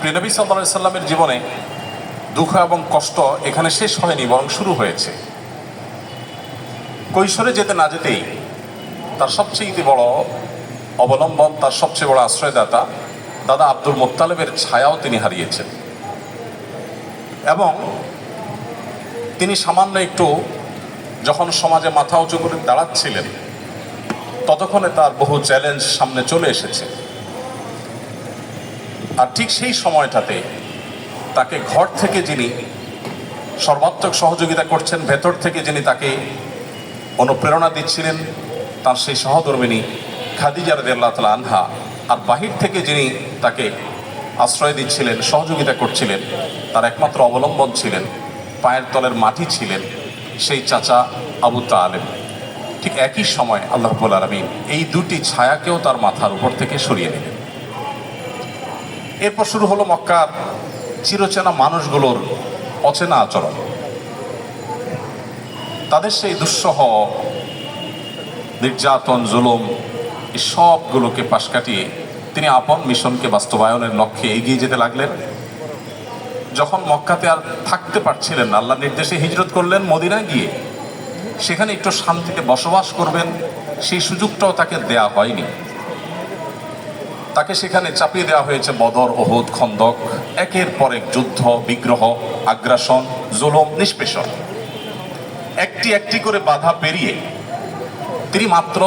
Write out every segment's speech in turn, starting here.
প্রিনবী সাল্লা সাল্লামের জীবনে দুঃখ এবং কষ্ট এখানে শেষ হয়নি, বরং শুরু হয়েছে। কৈশোরে যেতে না যেতেই তার সবচেয়ে বড় অবলম্বন, তার সবচেয়ে বড় আশ্রয়দাতা দাদা আব্দুল মোত্তালেবের ছায়াও তিনি হারিয়েছেন। এবং তিনি সামান্য একটু যখন সমাজে মাথা উঁচু করে দাঁড়াচ্ছিলেন, ততক্ষণে তার বহু চ্যালেঞ্জ সামনে চলে এসেছে। আর ঠিক সেই সময়টাতে তাকে ঘর থেকে যিনি সর্বাত্মক সহযোগিতা করছেন, ভেতর থেকে যিনি তাকে অনুপ্রেরণা দিচ্ছিলেন, তার সেই সহধর্মিনী খাদিজা রদিয়াল্লাহ তালা আনহা আর বাহির থেকে যিনি তাকে আশ্রয় দিচ্ছিলেন, সহযোগিতা করছিলেন, তার একমাত্র অবলম্বন ছিলেন, পায়ের তলের মাটি ছিলেন সেই চাচা আবু তালেব। ঠিক একই সময় আল্লাহ আলমিন এই দুটি ছায়াকেও তার মাথার উপর থেকে সরিয়ে নিলেন। এরপর শুরু হলো মক্কার চিরচেনা মানুষগুলোর অচেনা আচরণ। তাদের সেই দুঃসহ নির্যাতন জুলুম এই সবগুলোকে পাশ কাটিয়ে তিনি আপন মিশনকে বাস্তবায়নের লক্ষ্যে এগিয়ে যেতে লাগলেন। যখন মক্কাতে আর থাকতে পারছিলেন না, আল্লাহ নির্দেশে হিজরত করলেন মদিনায় গিয়ে। সেখানে একটু শান্তিতে বসবাস করবেন সেই সুযোগটাও তাকে দেয়া হয়নি। তাকে সেখানে চাপিয়ে দেওয়া হয়েছে বদর, ওহুদ, খন্দক। একের পর এক যুদ্ধ, বিগ্রহ, আগ্রাসন, জুলুম, নিষ্পেষণ। একটি একটি করে বাধা পেরিয়ে তিনি মাত্র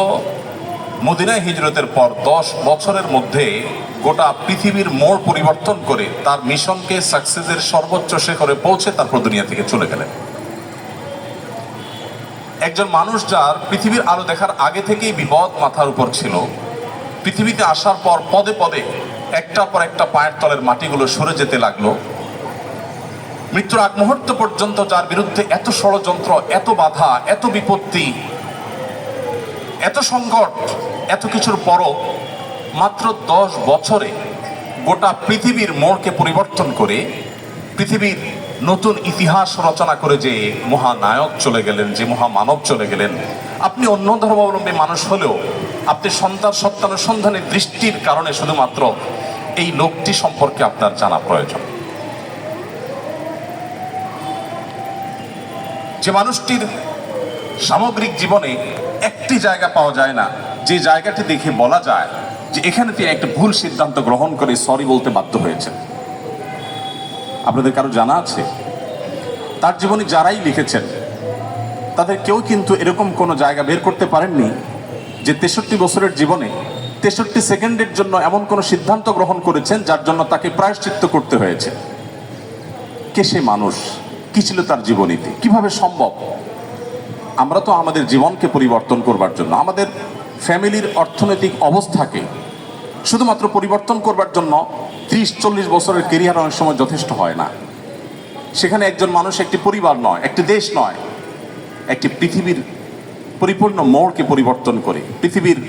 মদিনায় হিজরতের পর দশ বছরের মধ্যে গোটা পৃথিবীর মোড় পরিবর্তন করে তার মিশনকে সাকসেসের সর্বোচ্চ শেখরে পৌঁছে তারপর দুনিয়া থেকে চলে গেলেন। একজন মানুষ যার পৃথিবীর আলো দেখার আগে থেকেই বিপদ মাথার উপর ছিল পৃথিবীতে আসার পর পদে পদে একটা পর একটা পায়ের তলের মাটিগুলো সরে যেতে লাগল। মৃত্যুর আগ মুহূর্ত পর্যন্ত যার বিরুদ্ধে এত ষড়যন্ত্র, এত বাধা, এত বিপত্তি, এত সংকট, এত কিছুর পরও মাত্র দশ বছরে গোটা পৃথিবীর মোড়কে পরিবর্তন করে পৃথিবীর নতুন ইতিহাস রচনা করে যে মহানায়ক চলে গেলেন, যে মহামানব চলে গেলেন। আপনি অন্য ধর্মাবলম্বী মানুষ হলেও আপনি সন্তান সত্যানুসন্ধানের দৃষ্টির কারণে শুধুমাত্র এই লোকটি সম্পর্কে আপনার জানা প্রয়োজন। যে মানুষটির সামগ্রিক জীবনে একটি জায়গা পাওয়া যায় না, যে জায়গাটি দেখে বলা যায় যে এখানে তিনি একটা ভুল সিদ্ধান্ত গ্রহণ করে সরি বলতে বাধ্য হয়েছেন। আপনাদের কারও জানা আছে? তার জীবনে যারাই লিখেছেন, তাদের কেউ কিন্তু এরকম কোনো জায়গা বের করতে পারেননি যে তেষট্টি বছরের জীবনে তেষট্টি সেকেন্ডের জন্য এমন কোনো সিদ্ধান্ত গ্রহণ করেছেন যার জন্য তাকে প্রায়শ্চিত্ত করতে হয়েছে। কে সে মানুষ? কি ছিল তার জীবনীতে? কীভাবে সম্ভব? আমরা তো আমাদের জীবনকে পরিবর্তন করবার জন্য, আমাদের ফ্যামিলির অর্থনৈতিক অবস্থাকে শুধুমাত্র পরিবর্তন করবার জন্য ত্রিশ, চল্লিশ বছরের কেরিয়ার অনেক সময় যথেষ্ট হয় না। সেখানে একজন মানুষ একটি পরিবার নয়, একটি দেশ নয়, একটি পৃথিবীর পরিপূর্ণ মোড়কে পরিবর্তন করে। পৃথিবীর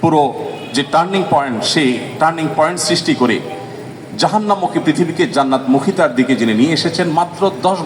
পুরো যে টার্নিং পয়েন্ট সেই টার্নিং পয়েন্ট সৃষ্টি করে জাহান্নামুখী পৃথিবীকে জান্নাত মুখিতার দিকে যিনি নিয়ে এসেছেন মাত্র দশ